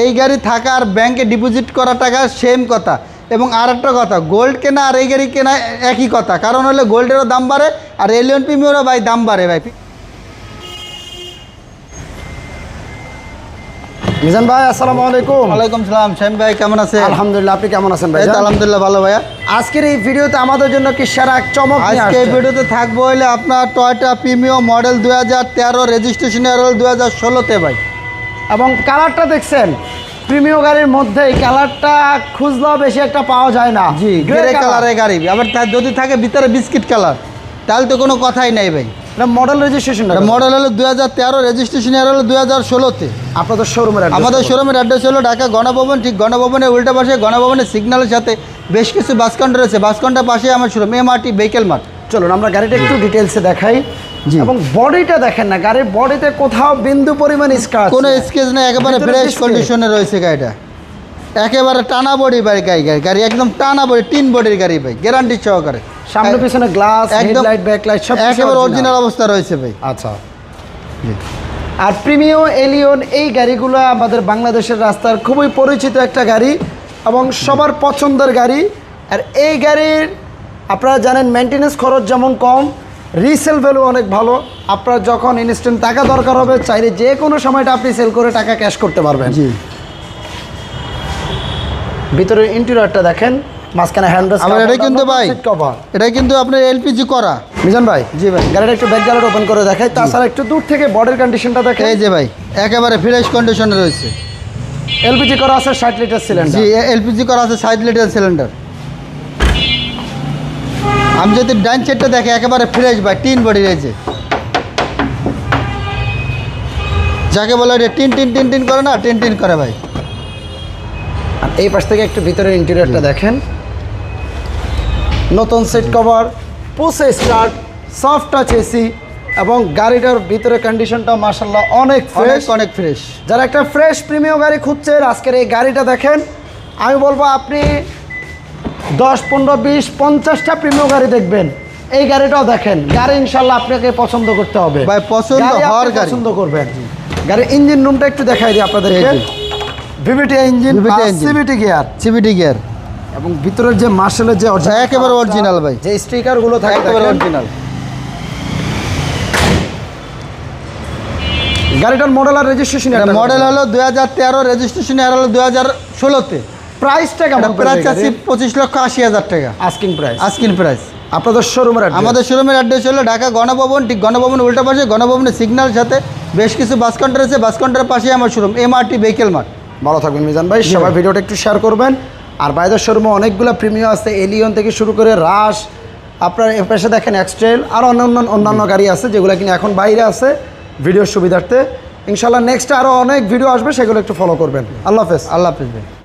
এই গাড়ি থাকা আর ব্যাংকে ডিপোজিট করা টাকা সেম কথা। এবং আর একটা কথা গোল্ড কেনা আর এই গাড়ি কেনা একই কথা। কারণ হলে গোল্ডেরও দাম বাড়ে আর এলিয়ন প্রিমিয়ারও ভাই দাম বাড়ে ভাই। মিজান ভাই আসসালামু আলাইকুম। ওয়ালাইকুম সালাম শামিম ভাই কেমন আছে আলহামদুলিল্লাহ আপনি কেমন আছেন ভাই আলহামদুলিল্লাহ ভালো ভাইয়া। আজকের এই ভিডিওতে আমাদের জন্য কি সেরা চমক আজকে এই ভিডিওতে থাকব হলে আপনার টয়টা প্রিমিয়াম মডেল দু হাজার তেরো রেজিস্ট্রেশন এরল দু হাজার ষোলোতে ভাই। এবং কালারটা দেখছেন প্রিমিয় গাড়ির মধ্যে এই কালারটা খুঁজলেও বেশি একটা পাওয়া যায় না। জি গ্রে। কালারের গাড়ি। আবার যদি থাকে ভিতরে বিস্কিট কালার তাহলে তো কোনো কথাই নাই ভাই। এটা মডেল রেজিস্ট্রেশন মডেল হলো দু হাজার তেরো রেজিস্ট্রেশন এর হলো দু হাজার ষোলোতে। আপনাদের শোরুমের আমাদের শোরুমের অ্যাড্রেস হলো ঢাকা গণভবন ঠিক গণভবনের উল্টা পাশে গণভবনের সিগন্যালের সাথে। বেশ কিছু বাস রয়েছে। বাসকাউন্টার পাশে আমার শোরুম এমআরটি ভেহিকেল মাঠ চলুন আমরা গাড়িটা একটু ডিটেলসে দেখাই। এবং বডিটা দেখেন না গাড়ির বডিতে কোথাও বিন্দু পরিমাণ স্ক্র্যাচ কোনো স্কেচ নেই একেবারে ফ্রেশ কন্ডিশনে রয়েছে গাড়িটা। একেবারে টানা বডি ভাই গাড়ি গাড়ি গাড়ি একদম টানা বডি তিন বডির গাড়ি ভাই গ্যারান্টি সহকারে। সামনে পিছনে গ্লাস হেডলাইট ব্যাকলাইট সব একেবারে অরিজিনাল অবস্থা রয়েছে ভাই। আচ্ছা। আর প্রিমিও এলিয়ন এই গাড়িগুলো আমাদের বাংলাদেশের রাস্তার খুবই পরিচিত একটা গাড়ি এবং সবার পছন্দের গাড়ি। আর এই গাড়ির আপনারা জানেন মেনটেনেন্স খরচ যেমন কম রিসেল ভ্যালু অনেক ভালো। আপনার যখন ইনস্ট্যান্ট টাকা দরকার হবে চাইলে যে কোনো সময়টা আপনি সেল করে টাকা ক্যাশ করতে পারবেন। জি। ভিতরের ইন্টেরিয়রটা দেখেন মাঝখানে হ্যান্ডেল আবার এটা কিন্তু ভাই এটা কিন্তু আপনার এলপিজি করা। মিজান ভাই জি ভাই। গাড়িটা একটু ব্যাক গ্যালার ওপেন করে দেখাই। তাছাড়া একটু দূর থেকে বডির কন্ডিশনটা দেখেন। এই যে ভাই একেবারে ফ্রেশ কন্ডিশনে রয়েছে। এলপিজি করা আছে ষাট লিটার সিলিন্ডার জি এলপিজি করা আছে সাইড লিটার সিলিন্ডার আমি যদি ডাইন সেটটা দেখে একেবারে ফ্রেশ ভাই টিন বডি রয়েছে যাকে বলে এটা টিন টিন টিন টিন করে না টিন টিন করে ভাই। আর এই পাশ থেকে একটু ভিতরের ইন্টেরিয়রটা দেখেন। নতুন seat cover push start soft touch AC এবং গাড়িটার ভিতরে কন্ডিশনটা মার্শাল্লাহ অনেক অনেক ফ্রেশ অনেক ফ্রেশ যারা একটা ফ্রেশ প্রিমিয়াম গাড়ি খুঁজছেন আজকের এই গাড়িটা দেখেন। আমি বলব আপনি দশ পনেরো বিশ পঞ্চাশটা প্রিমিয়াম গাড়ি দেখবেন। এই গাড়িটাও দেখেন গাড়ি ইনশাল্লাহ আপনাকে পছন্দ করতে হবে। ভাই, পছন্দ হওয়ার গাড়ি। পছন্দ করবেন। গাড়ির ইঞ্জিন রুমটা একটু দেখাই দিই আপনাদেরকে। VVT engine CVT gear CVT gear এবং ভিতরের যে মার্শালের যে একেবারে original ভাই। যে স্টিকারগুলো থাকে একেবারে অরিজিনাল গাড়িটার মডেল আর রেজিস্ট্রেশন মডেল হলো দুই হাজার তেরো রেজিস্ট্রেশন এর হলো দুই হাজার ষোলোতে। প্রাইসটা কেমন প্রাইস আছে পঁচিশ লক্ষ আশি হাজার টাকা। আস্কিং প্রাইস আস্কিন প্রাইস আপনাদের শোরুমের আমাদের শোরুমের অ্যাড্রেস হলো ঢাকা গণভবন ঠিক গণভবন উল্টা পাশে গণভবনের সিগন্যাল সাথে। বেশ কিছু বাস কাউন্টার আছে বাস কাউন্টারের পাশে আমার শোরুম এমআরটি ভেহিকেল মার্ট ভালো থাকবেন মিজান ভাই সবাই ভিডিওটা একটু শেয়ার করবেন। আর বাইদের শোরুমে অনেকগুলো প্রিমিয়াম আছে এলিয়ন থেকে শুরু করে রাশ আপনার এ পাশে দেখেন এক্সট্রেল আর অন্যান্য অন্যান্য গাড়ি আছে যেগুলো কিনা এখন বাইরে আছে ভিডিওর সুবিধার্থে। ইনশাল্লাহ নেক্সট আরও অনেক ভিডিও আসবে সেগুলো একটু ফলো করবেন। আল্লাহ হাফেজ। আল্লাহ হাফিজ ভাই।